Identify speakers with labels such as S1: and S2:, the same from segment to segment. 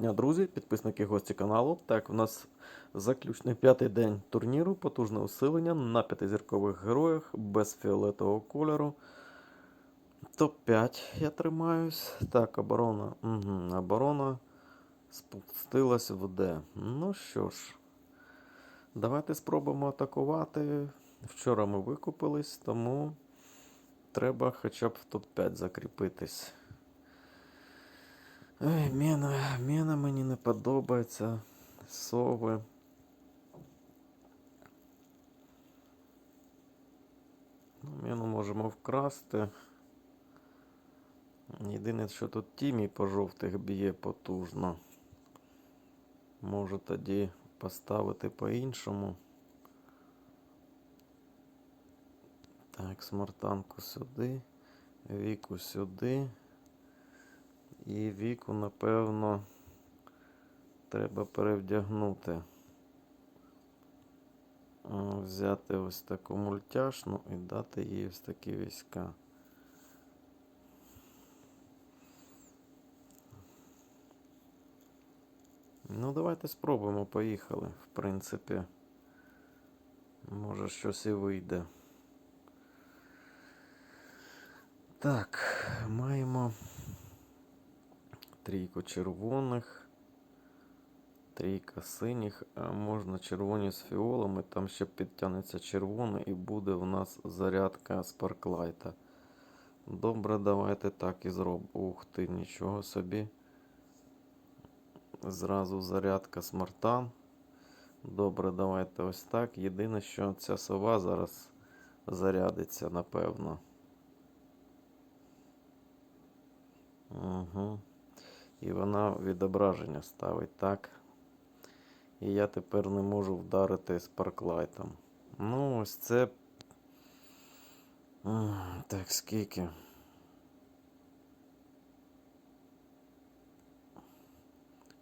S1: дня, друзі, підписники гості каналу. Так, у нас заключний п'ятий день турніру, потужне усилення на п'ятизіркових героях без фіолетового кольору. Топ-5 я тримаюсь. Так, оборона. Угу, оборона спустилась в Д. Ну що ж, давайте спробуємо атакувати. Вчора ми викупились, тому треба хоча б в топ-5 закріпитись. Ой, Мена, Мена мені не подобається. Сови. Ну, Мену можемо вкрасти. Єдине, що тут Тімі по жовтих б'є потужно. Можу тоді поставити по-іншому. Так, смартанку сюди, віку сюди. І віку, напевно, треба перевдягнути. Взяти ось таку мультяшну і дати їй ось такі війська. Ну, давайте спробуємо, поїхали. В принципі, може щось і вийде. Так, маємо трійку червоних, трійка синіх, а можна червоні з фіолами, там ще підтягнеться червоне і буде в нас зарядка спарклайта. Добре, давайте так і зробимо. Ух ти, нічого собі. Зразу зарядка смартан. Добре, давайте ось так. Єдине, що ця сова зараз зарядиться, напевно. Угу. І вона відображення ставить так. І я тепер не можу вдарити спарклайтом. Ну, ось це. Так, скільки?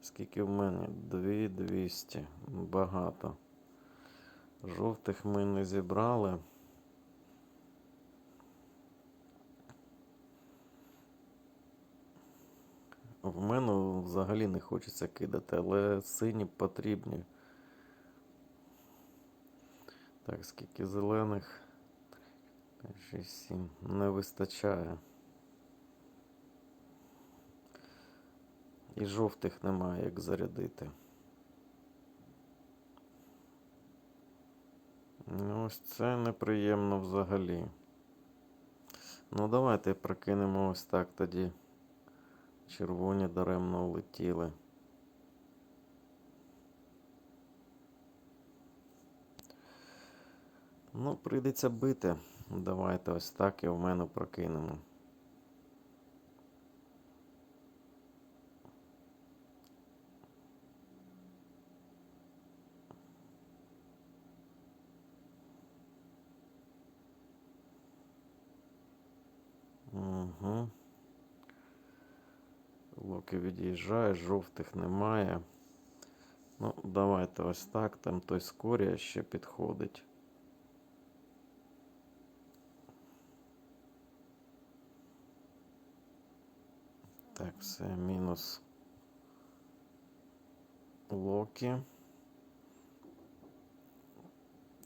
S1: Скільки в мене? 2200. Багато. Жовтих ми не зібрали. В мене взагалі не хочеться кидати, але сині потрібні. Так, скільки зелених? 6, 7. Не вистачає. І жовтих немає як зарядити. Ну, ось це неприємно взагалі. Ну, давайте прокинемо ось так тоді. Червоні даремно улетіли. Ну, прийдеться бити. Давайте ось так і в мене прокинемо. Угу. Локи від'їжджає, жовтих немає. Ну, давайте ось так. Там той скорія ще підходить. Так, все, мінус Локі.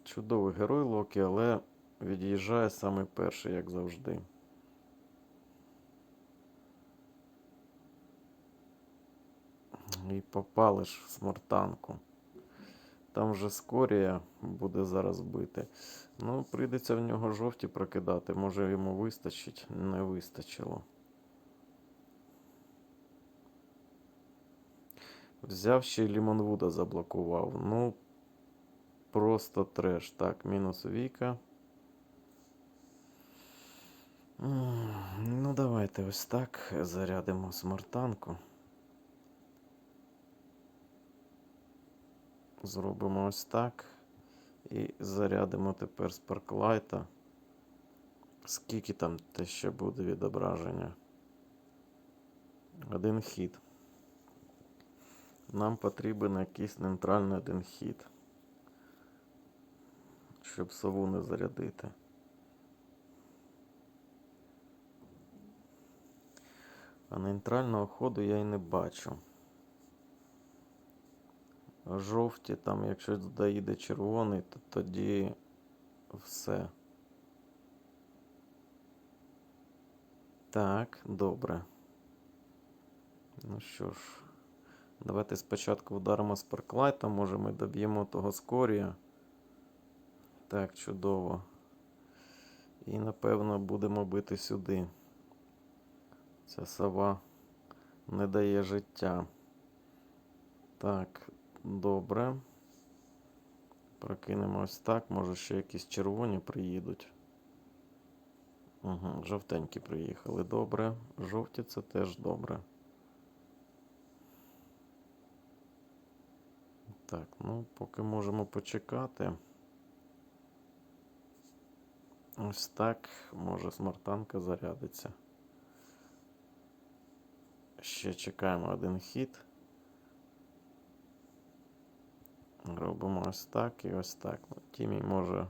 S1: Чудовий герой Локі, але від'їжджає саме перший, як завжди. І попали ж в смартанку. Там вже скорія буде зараз бити. Ну, прийдеться в нього жовті прокидати. Може йому вистачить, не вистачило. Взяв ще й Лімонвуда заблокував. Ну, просто треш. Так, мінус Віка. Ну, давайте ось так зарядимо смартанку. Зробимо ось так. І зарядимо тепер спарклайта. Скільки там те ще буде відображення? Один хід. Нам потрібен якийсь нейтральний один хід. Щоб сову не зарядити. А нейтрального ходу я й не бачу. Жовті, там, якщо доїде червоний, то тоді все. Так, добре. Ну що ж, давайте спочатку вдаримо сперклайта, може ми доб'ємо того скорія. Так, чудово. І напевно будемо бити сюди. Ця сова не дає життя. Так, добре. Прокинемо ось так. Може ще якісь червоні приїдуть. Угу, жовтенькі приїхали. Добре. Жовті це теж добре. Так, ну, поки можемо почекати. Ось так, може смартанка зарядиться. Ще чекаємо один хід. Робимо ось так і ось так. Ну, Тімій може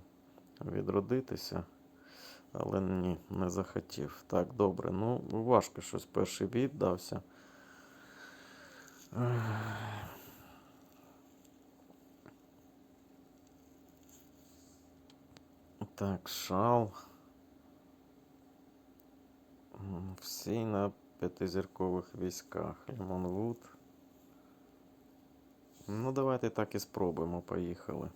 S1: відродитися, але ні, не захотів. Так, добре. Ну, важко щось перший бій дався. Так, шал. Всі на п'ятизіркових військах. Лімонвуд. Ну, давайте так і спробуємо. Поїхали.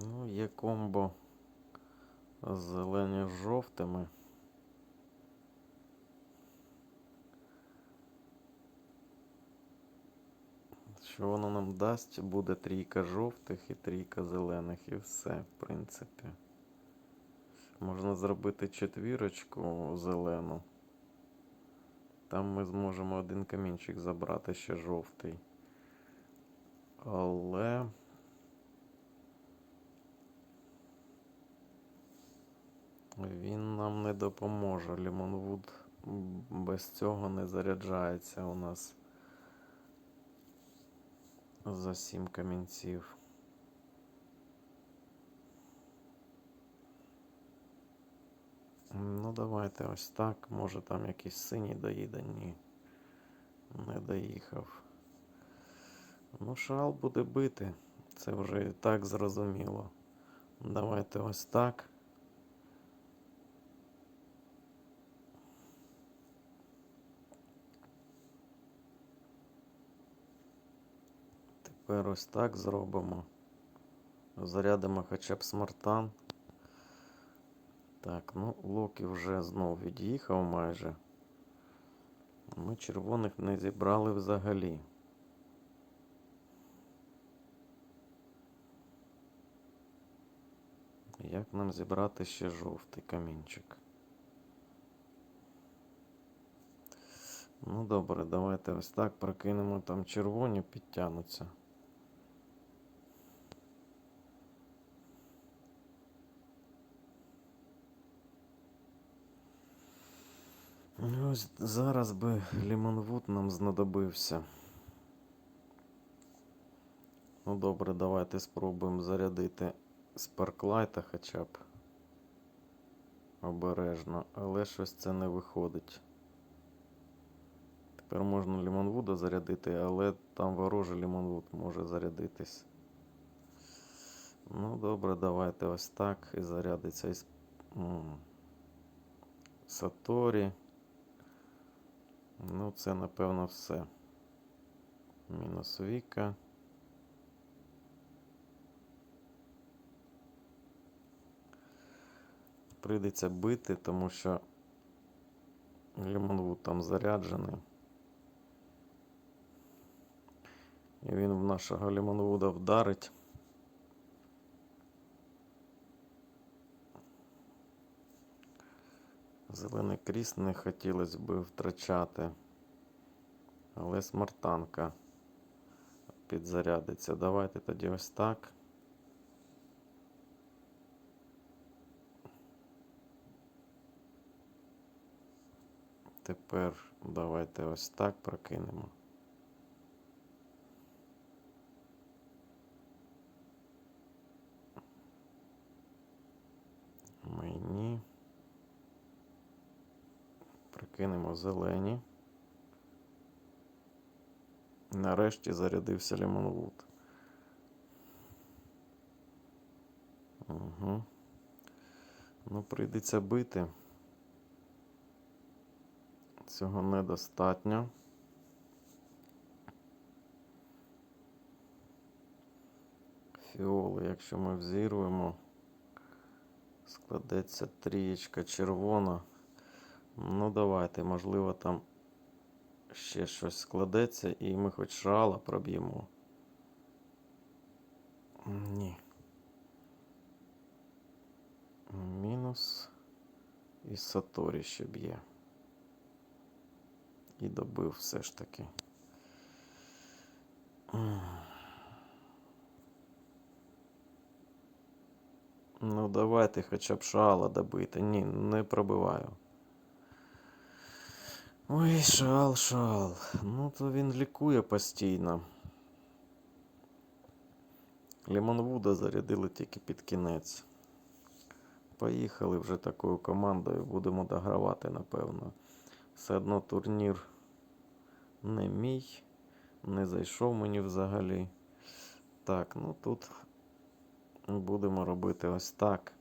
S1: Ну, є комбо зелені з жовтими. Що воно нам дасть? Буде трійка жовтих і трійка зелених, і все, в принципі. Можна зробити четвірочку зелену. Там ми зможемо один камінчик забрати ще жовтий. Але. Він нам не допоможе. Лімонвуд без цього не заряджається у нас за сім камінців. Ну, давайте ось так. Може там якийсь синій доїде? Ні. Не доїхав. Ну, шал буде бити. Це вже і так зрозуміло. Давайте ось так. Тепер ось так зробимо. Зарядимо хоча б смартан. Так, ну Локі вже знов від'їхав майже. Ми червоних не зібрали взагалі. Як нам зібрати ще жовтий камінчик? Ну добре, давайте ось так прокинемо, там червоні підтягнуться. Ось зараз би Лімонвуд нам знадобився. Ну добре, давайте спробуємо зарядити спарклайта хоча б обережно, але щось це не виходить. Тепер можна Лімонвуда зарядити, але там ворожий Лімонвуд може зарядитись. Ну добре, давайте ось так і зарядиться із Саторі. Ну, це напевно все. Мінус Віка. Прийдеться бити, тому що Лімонвуд там заряджений. І він в нашого Лімонвуда вдарить. Зелений кріс не хотілося б втрачати. Але смартанка підзарядиться. Давайте тоді ось так. Тепер давайте ось так прокинемо. Мені. Прокинемо зелені. Нарешті зарядився Лімонвуд. Угу. Ну, прийдеться бити. Цього недостатньо. Фіоли, якщо ми взіруємо, складеться трієчка червона. Ну, давайте, можливо, там ще щось складеться, і ми хоч шала проб'ємо. Ні. Мінус. І Саторі ще б'є. І добив все ж таки. Ну, давайте хоча б шала добити. Ні, не пробиваю. Ой, шал, шал. Ну, то він лікує постійно. Лімонвуда зарядили тільки під кінець. Поїхали вже такою командою, будемо догравати, напевно. Все одно турнір не мій, не зайшов мені взагалі. Так, ну тут будемо робити ось так.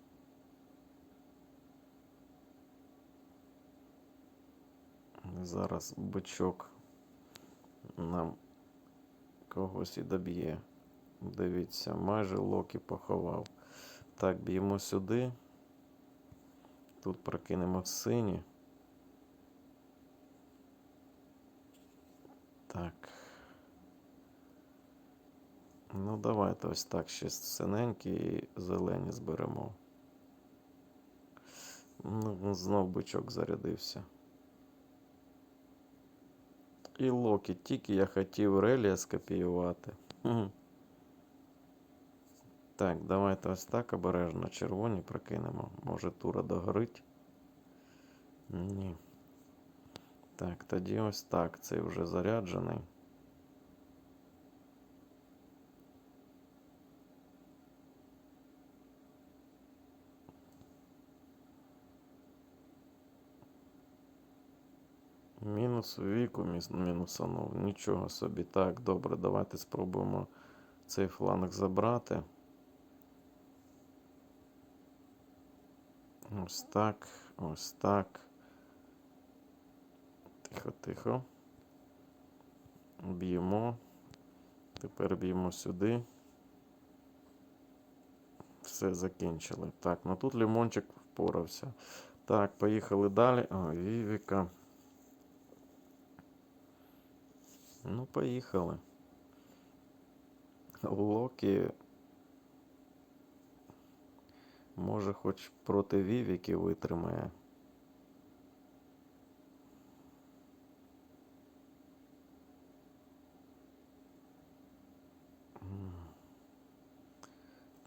S1: Зараз бичок нам когось і доб'є. Дивіться, майже Локі поховав. Так, б'ємо сюди. Тут прокинемо сині. Так. Ну, давайте ось так ще синенькі і зелені зберемо. Ну, знов бичок зарядився. І Локі, тільки я хотів релія скопіювати. Так, давайте ось так обережно червоні прокинемо. Може тура догорить? Ні. Так, тоді ось так. Цей вже заряджений. Мінус віку мінусанув. Нічого собі. Так, добре, давайте спробуємо цей фланг забрати. Ось так, ось так. Тихо, тихо. Б'ємо. Тепер б'ємо сюди. Все закінчили. Так, ну тут лимончик впорався. Так, поїхали далі. А, Вівіка. Ну, поїхали. Локі. Може, хоч проти Вівіки витримає.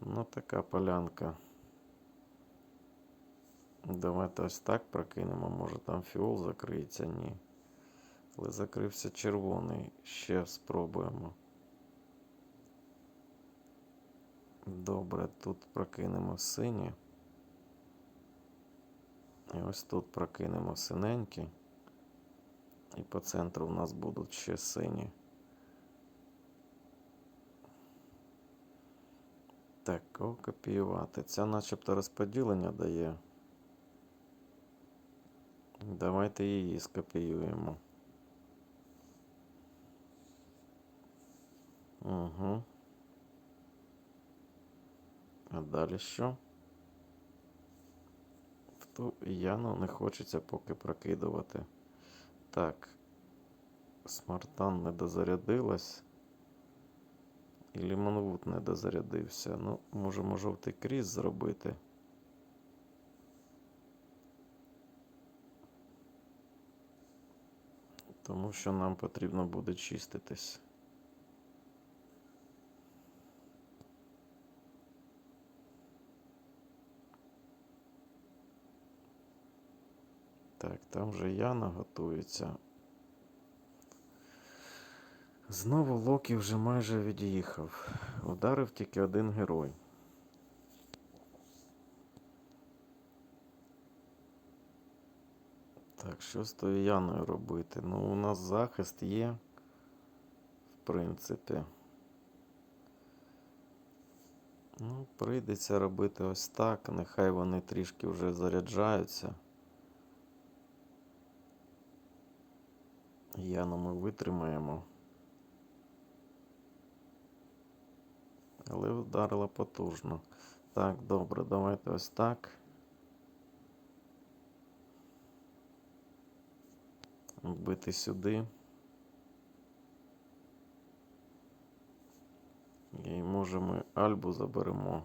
S1: Ну, така полянка. Давайте ось так прокинемо. Може там фіол закриється? Ні. Але закрився червоний. Ще спробуємо. Добре, тут прокинемо сині. І ось тут прокинемо синенькі. І по центру в нас будуть ще сині. Так, копіювати? Ця начебто розподілення дає. Давайте її скопіюємо. Угу. А далі що? В Яну не хочеться поки прокидувати. Так. Смартан не дозарядилась. І Лімонвуд не дозарядився. Ну, можемо жовтий кріс зробити. Тому що нам потрібно буде чиститись. Так, там вже Яна готується. Знову Локі вже майже від'їхав. Ударив тільки один герой. Так, що з тою Яною робити? Ну, у нас захист є, в принципі. Ну, прийдеться робити ось так. Нехай вони трішки вже заряджаються. Яну ми витримаємо. Але вдарила потужно. Так, добре, давайте ось так. Бити сюди. І може ми Альбу заберемо.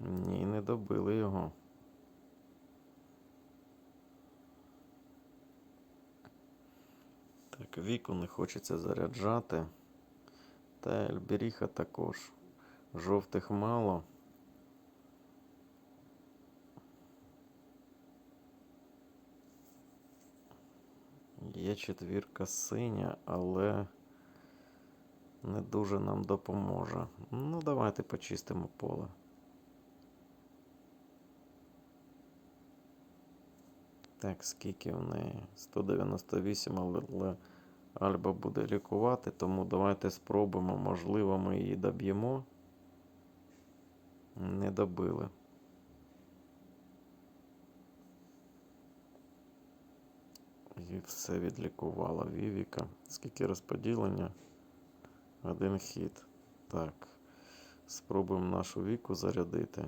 S1: Ні, не добили його. Так, віку не хочеться заряджати. Та Ельберіха також. Жовтих мало. Є четвірка синя, але не дуже нам допоможе. Ну, давайте почистимо поле. Так, скільки в неї? 198, але, Альба буде лікувати, тому давайте спробуємо. Можливо, ми її доб'ємо. Не добили. І все відлікувала Вівіка. Скільки розподілення? Один хід. Так. Спробуємо нашу віку зарядити.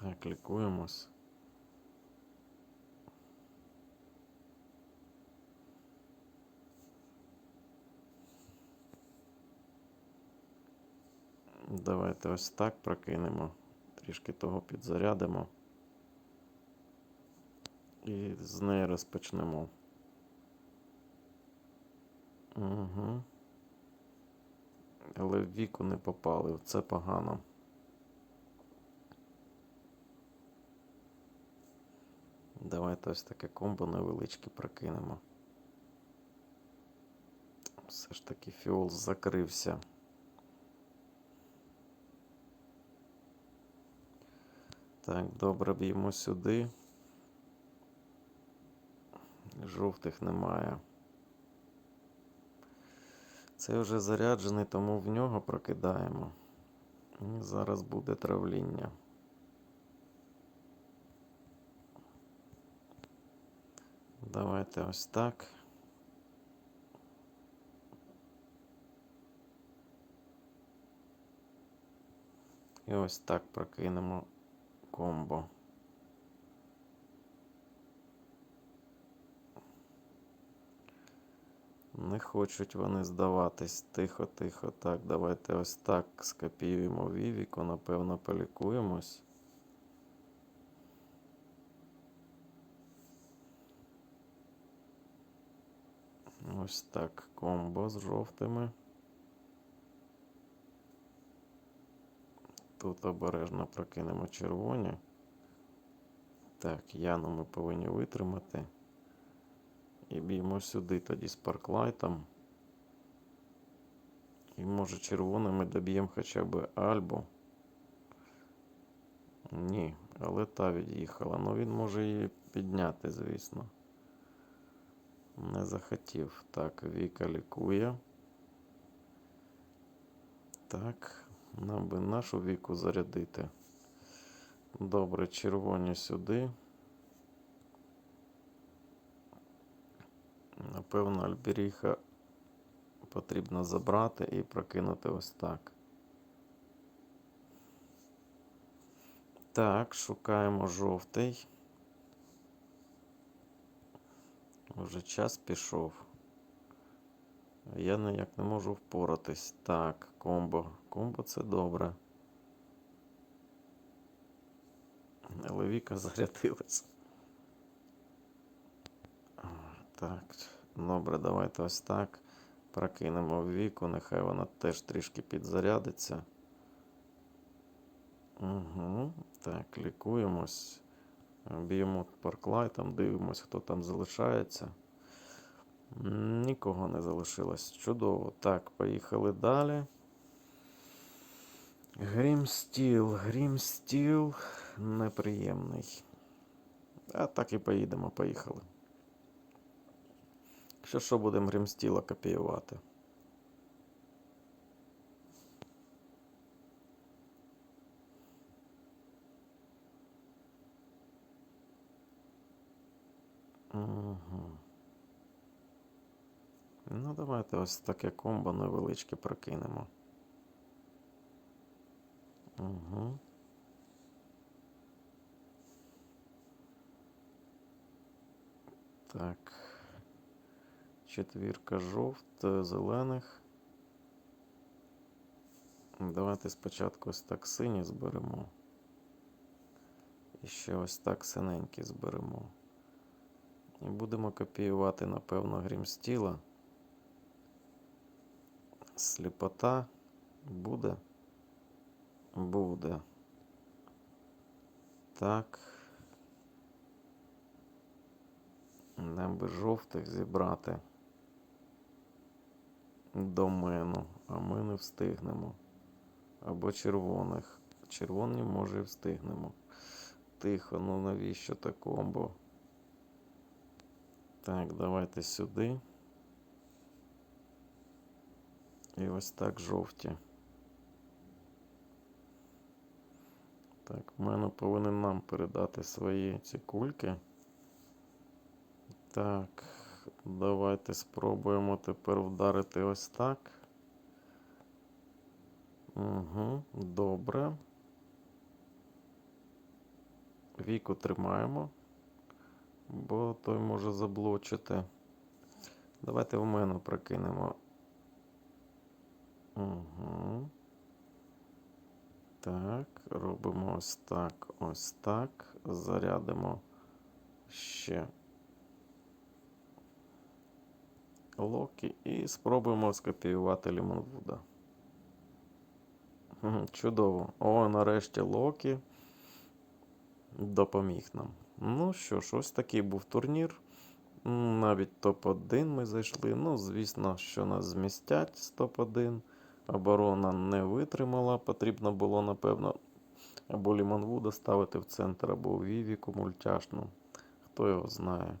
S1: Так, лікуємось. Давайте ось так прокинемо. Трішки того підзарядимо. І з неї розпочнемо. Угу. Але в віку не попали. Це погано. Давайте ось таке комбо невеличке прокинемо. Все ж таки фіол закрився. Так, добре б'ємо сюди. Жовтих немає. Це вже заряджений, тому в нього прокидаємо. І зараз буде травління. Давайте ось так. І ось так прокинемо комбо. Не хочуть вони здаватись. Тихо, тихо. Так, давайте ось так скопіюємо Вівіку, напевно, полікуємось. Ось так комбо з жовтими. Тут обережно прокинемо червоні. Так, Яну ми повинні витримати. І б'ємо сюди тоді з парклайтом. І може червоними доб'ємо хоча б Альбу. Ні, але та від'їхала. Ну він може її підняти, звісно. Не захотів. Так, Віка лікує. Так, нам би нашу віку зарядити. Добре, червоні сюди. Напевно, Альберіха потрібно забрати і прокинути ось так. Так, шукаємо жовтий. Вже час пішов. Я ніяк не можу впоратись. Так, комбо. Комбо це добре. Але Віка зарядилась. Так, добре, давайте ось так. Прокинемо в віку, нехай вона теж трішки підзарядиться. Угу. Так, лікуємось. Б'ємо парклайтом, дивимось, хто там залишається. Нікого не залишилось. Чудово. Так, поїхали далі. Грім стіл, грім стіл. неприємний. А так і поїдемо, поїхали. Що що будемо гримстіла копіювати? Угу. Ну, давайте ось таке комбо невеличке прокинемо. Угу. Так. Четвірка жовт, зелених. Давайте спочатку ось так сині зберемо. І ще ось так синенькі зберемо. І будемо копіювати, напевно, грімстіла. Сліпота буде. Буде. Так. Нам жовтих зібрати домену, а ми не встигнемо. Або червоних. Червоні, може, і встигнемо. Тихо, ну навіщо так комбо? Так, давайте сюди. І ось так жовті. Так, в мене повинен нам передати свої ці кульки. Так, давайте спробуємо тепер вдарити ось так. Угу, добре. Віку тримаємо, бо той може заблочити. Давайте в мене прокинемо. Угу. Так, робимо ось так, ось так. Зарядимо ще локі і спробуємо скопіювати Лімонвуда. Чудово. О, нарешті Локі допоміг нам. Ну що ж, ось такий був турнір. Навіть топ-1 ми зайшли. Ну, звісно, що нас змістять з топ-1. Оборона не витримала. Потрібно було, напевно, або Лімонвуда ставити в центр, або Вівіку мультяшну. Хто його знає.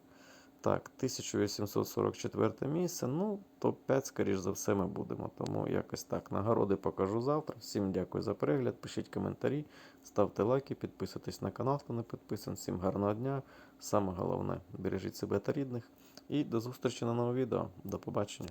S1: Так, 1844 місце. Ну, топ-5, скоріш за все, ми будемо. Тому якось так. Нагороди покажу завтра. Всім дякую за перегляд. Пишіть коментарі, ставте лайки, підписуйтесь на канал, хто не підписаний. Всім гарного дня. Саме головне, бережіть себе та рідних. І до зустрічі на новому відео. До побачення.